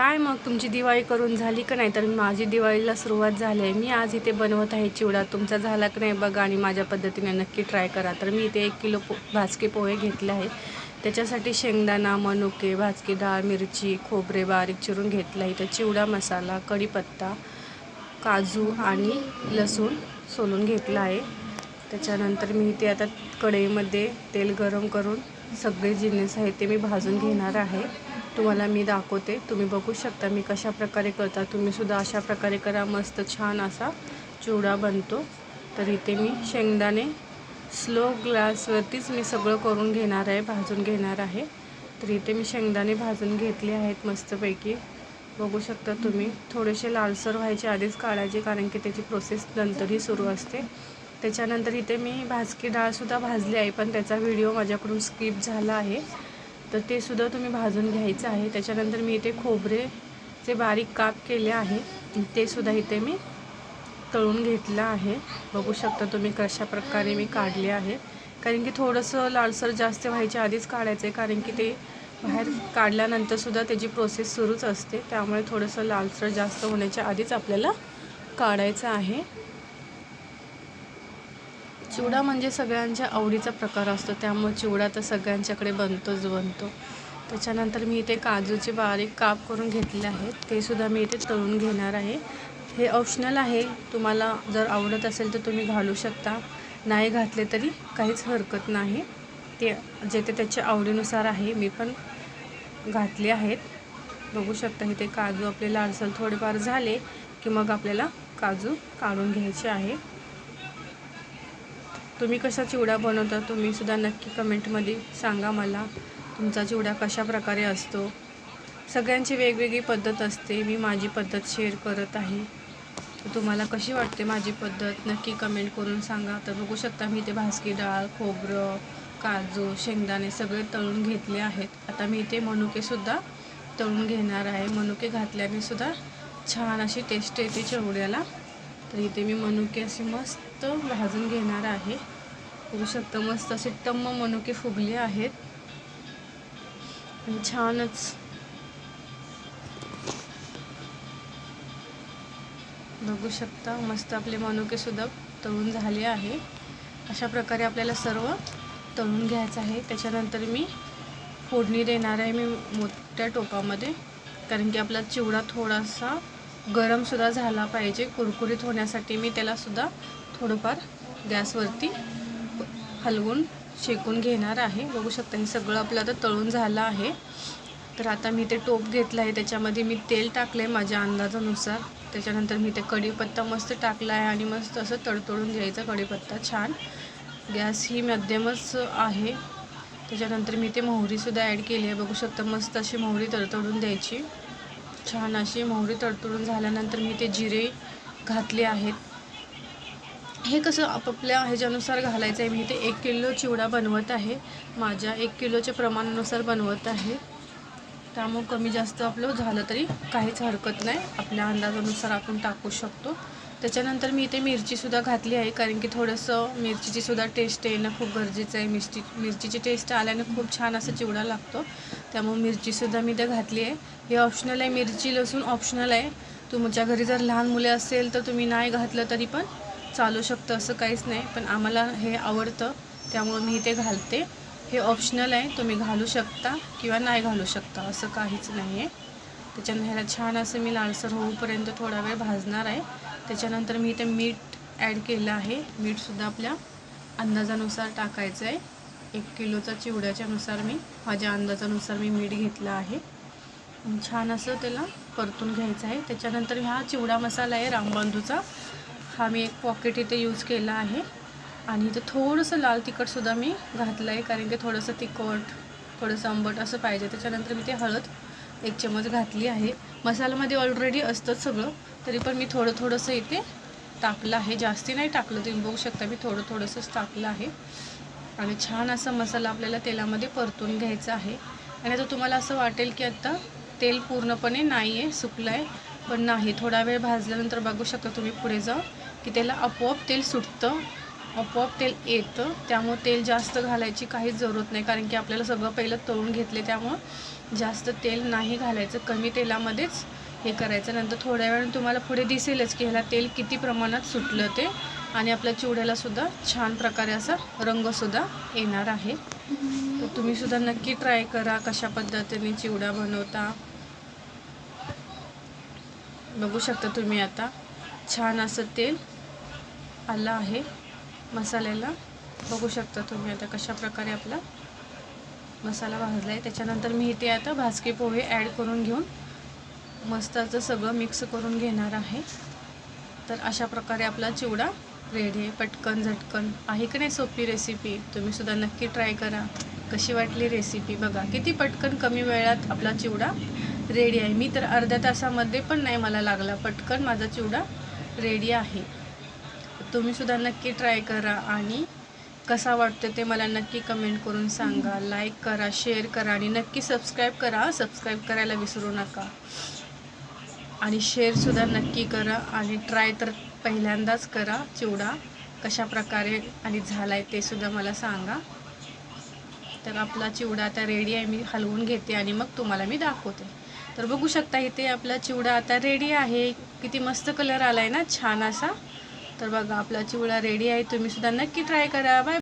काय मग तुमची दिवाळी करून झाली का नाही? तर माझी दिवाळीला सुरुवात झाली आहे. मी आज इथे बनवत आहे चिवडा. तुमचा झाला का नाही बघा आणि माझ्या पद्धतीने नक्की ट्राय करा. तर मी इथे एक किलो पो भाजके पोहे घेतले आहे त्याच्यासाठी शेंगदाणा मनुके भाजकी डाळ मिरची खोबरे बारीक चिरून घेतलं आहे इथं चिवडा मसाला कढीपत्ता काजू आणि लसूण सोलून घेतला आहे. त्याच्यानंतर मी इथे आता कढईमध्ये तेल गरम करून सगळे जिन्नस आहेत ते मी भाजून घेणार आहे. तुम्हाला मी दाखवते. तुम्ही बघू शकता मी कशा प्रकारे करता. तुम्हीसुद्धा अशा प्रकारे करा. मस्त छान असा चिवडा बनतो. तर इथे मी शेंगदाणे स्लो ग्लासवरतीच मी सगळं करून घेणार आहे भाजून घेणार आहे. तर इथे मी शेंगदाणे भाजून घेतले आहेत मस्तपैकी. बघू शकता तुम्ही थोडेसे लालसर व्हायचे आधीच काढायचे कारण की त्याची प्रोसेस नंतरही सुरू असते. त्याच्यानंतर इथे मी भाजकी डाळसुद्धा भाजली आहे पण त्याचा व्हिडिओ माझ्याकडून स्किप झाला आहे. तर ते सुद्धा तुम्ही भाजून घ्यायचं आहे. त्याच्यानंतर मी इथे खोबरेचे बारीक काप केले आहे. ते सुद्धा इथे मी तळून घेतलं आहे. बघू शकता तुम्ही कशा प्रकारे मी काढले आहे. कारण की थोडंसं लालसर जास्त व्हायच्या आधीच काढायचं आहे. कारण की ते बाहेर काढल्यानंतरसुद्धा त्याची प्रोसेस सुरूच असते. त्यामुळे थोडंसं लालसर जास्त होण्याच्या आधीच आपल्याला काढायचं आहे. चिवडा म्हणजे सगळ्यांच्या आवडीचा प्रकार असतो. त्यामुळे चिवडा तर सगळ्यांच्याकडे बनतोच बनतो त्याच्यानंतर मी इथे काजूचे बारीक काप करून घेतले आहेत ते सुद्धा मी इथे तळून घेणार आहे. हे ऑप्शनल आहे. तुम्हाला जर आवडत असेल तर तुम्ही घालू शकता. नाही घातले तरी काहीच हरकत नाही. ते जे ते त्याच्या आवडीनुसार आहे मी पण घातले आहेत. बघू शकता इथे काजू आपले लालसर थोडेफार झाले की मग आपल्याला काजू काढून घ्यायचे आहे. तुम्ही कसा चिवडा बनवता तुम्ही सुद्धा नक्की कमेंटमध्ये सांगा मला. तुमचा चिवडा कशा प्रकारे असतो? सगळ्यांची वेगवेगळी पद्धत असते. मी माझी पद्धत शेअर करत आहे. तुम्हाला कशी वाटते माझी पद्धत? नक्की कमेंट करून सांगा. तर बघू शकता मी इथे भासकी डाळ खोबरं काजू शेंगदाणे सगळे तळून घेतले आहेत. आता मी इथे मनुकेसुद्धा तळून घेणार आहे. मनुके घातल्याने सुद्धा छान अशी टेस्ट येते चिवड्याला. तर इथे मी मनुके असे मस्त भाजून घेणार आहे. बघू शकता मस्त असे टम्म मनुके फुगले आहेत. छानच. बघू शकता मस्त आपले मनुके सुद्धा तळून झाले आहे. अशा प्रकारे आपल्याला सर्व तळून घ्यायचं आहे. त्याच्यानंतर मी फोडणी देणार आहे मी मोठ्या टोपामध्ये. कारण की आपला चिवडा थोडासा गरमसुद्धा झाला पाहिजे. कुरकुरीत होण्यासाठी मी त्यालासुद्धा थोडंफार गॅसवरती हलवून शेकून घेणार आहे. बघू शकता हे सगळं आपलं आता तळून झालं आहे. तर आता मी ते टोप घेतलं आहे. त्याच्यामध्ये मी तेल टाकलं आहे माझ्या अंदाजानुसार. त्याच्यानंतर मी ते कढीपत्ता मस्त टाकला आहे आणि मस्त असं तडतडून घ्यायचा कढीपत्ता छान. गॅस ही मध्यमच आहे. त्याच्यानंतर मी ते मोहरीसुद्धा ॲड केली आहे. बघू शकता मस्त अशी मोहरी तडतडून द्यायची. छान अशी मोहरी तडतडून झाल्यानंतर मी ते जिरे घातले आहेत. हे कसं आपापल्या ह्याच्यानुसार घालायचं आहे मी ते एक किलो चिवडा बनवत आहे. माझ्या एक किलोच्या प्रमाणानुसार बनवत आहे. त्यामुळं कमी जास्त आपलं झालं तरी काहीच हरकत नाही. आपल्या अंदाजानुसार आपण टाकू शकतो. त्याच्यानंतर मी इथे मिरचीसुद्धा घातली आहे कारण की थोडंसं मिरचीचीसुद्धा टेस्ट येणं खूप गरजेचं आहे. मिरची मिरचीची टेस्ट आल्याने खूप छान असं चिवडा लागतो. त्यामुळे मिरचीसुद्धा मी इथे घातली आहे. हे ऑप्शनल आहे मिरची लसूण ऑप्शनल आहे. तुमच्या घरी जर लहान मुले असेल तर तुम्ही नाही घातलं तरी पण चालू शकतं असं काहीच नाही. पण आम्हाला हे आवडतं त्यामुळं मी इथे घालते. हे ऑप्शनल आहे तुम्ही घालू शकता किंवा नाही घालू शकता असं काहीच नाही आहे त्याच्यानं ह्याला छान असं मी लालसर होऊपर्यंत थोडा वेळ भाजणार आहे. त्याच्यानंतर मी इथे मीठ ॲड केलं आहे. मीठसुद्धा आपल्या अंदाजानुसार टाकायचं आहे. एक किलोचा चिवड्याच्यानुसार मी माझ्या अंदाजानुसार मी मीठ घेतलं आहे. छान असं त्याला परतून घ्यायचं आहे. त्याच्यानंतर हा चिवडा मसाला आहे रामबांधूचा हा मी एक पॉकेट इथे यूज केला आहे. आणि इथं थोडंसं लाल तिखटसुद्धा मी घातलं आहे कारण की थोडंसं तिखट थोडंसं आंबट असं पाहिजे. त्याच्यानंतर मी ते हळद एक चमच घातली आहे. मसाल्यामध्ये ऑलरेडी असतं सगळं. तरी पण मी थोडं थोडंसं इथे टाकलं आहे. जास्ती नाही टाकलं तुम्ही बघू शकता मी थोडं थोडंसंच टाकलं आहे. आणि छान असा मसाला आपल्याला तेलामध्ये परतून घ्यायचा आहे. आणि आता तुम्हाला असं वाटेल की आत्ता तेल पूर्णपणे नाही आहे सुकलं आहे पण नाही. थोडा वेळ भाजल्यानंतर बघू शकता तुम्ही पुढे जाऊ की त्याला आपोआप तेल सुटतं. आपोआप तेल येतं. त्यामुळं तेल जास्त घालायची काहीच जरूरत नाही. कारण की आपल्याला सगळं पहिलं तळून घेतले त्यामुळं जास्त तेल नाही घालायचं. कमी तेलामध्येच हे करायचं. नंतर थोड्या वेळाने तुम्हाला पुढे दिसेलच की ह्याला तेल किती प्रमाणात सुटलं ते. आणि आपल्या चिवड्यालासुद्धा छान प्रकारे असा रंगसुद्धा येणार आहे. तर तुम्ही सुद्धा नक्की ट्राय करा कशा पद्धतीने चिवडा बनवता. बघू शकता तुम्ही आता छान असं तेल आलं आहे. मसाल्याला बघू शकता तुम्ही आता कशा प्रकारे आपला मसाला भाजला आहे. त्याच्यानंतर मी इथे आता भाजके पोहे ॲड करून घेऊन मस्त असं सगळं मिक्स करून घेणार आहे. तर अशा प्रकारे आपला चिवडा रेडी आहे. पटकन झटकन. आहे की नाही सोपी रेसिपी तुम्हीसुद्धा नक्की ट्राय करा. कशी वाटली रेसिपी बघा. किती पटकन कमी वेळात आपला चिवडा रेडी आहे. मी तर अर्ध्या तासामध्ये पण नाही मला लागला. पटकन माझा चिवडा रेडी आहे. तुम्ही सुद्धा नक्की ट्राय करा आणि कसा वाटतो ते मला नक्की कमेंट करून सांगा. लाईक करा शेअर करा आणि नक्की सबस्क्राईब करा. सबस्क्राईब करायला विसरू नका. आणि शेअरसुद्धा नक्की करा आणि ट्राय तर पहिल्यांदाच करा चिवडा. कशा प्रकारे आणि झाला आहे ते सुद्धा मला सांगा. तर आपला चिवडा आता रेडी आहे मी हलवून घेते आणि मग तुम्हाला मी दाखवते. तर बघू शकता इथे आपला चिवडा आता रेडी आहे. किती मस्त कलर आला आहे ना छान असा. तर बघा आपला चिवडा रेडी आहे. तुम्ही सुद्धा नक्की ट्राय करा. बाय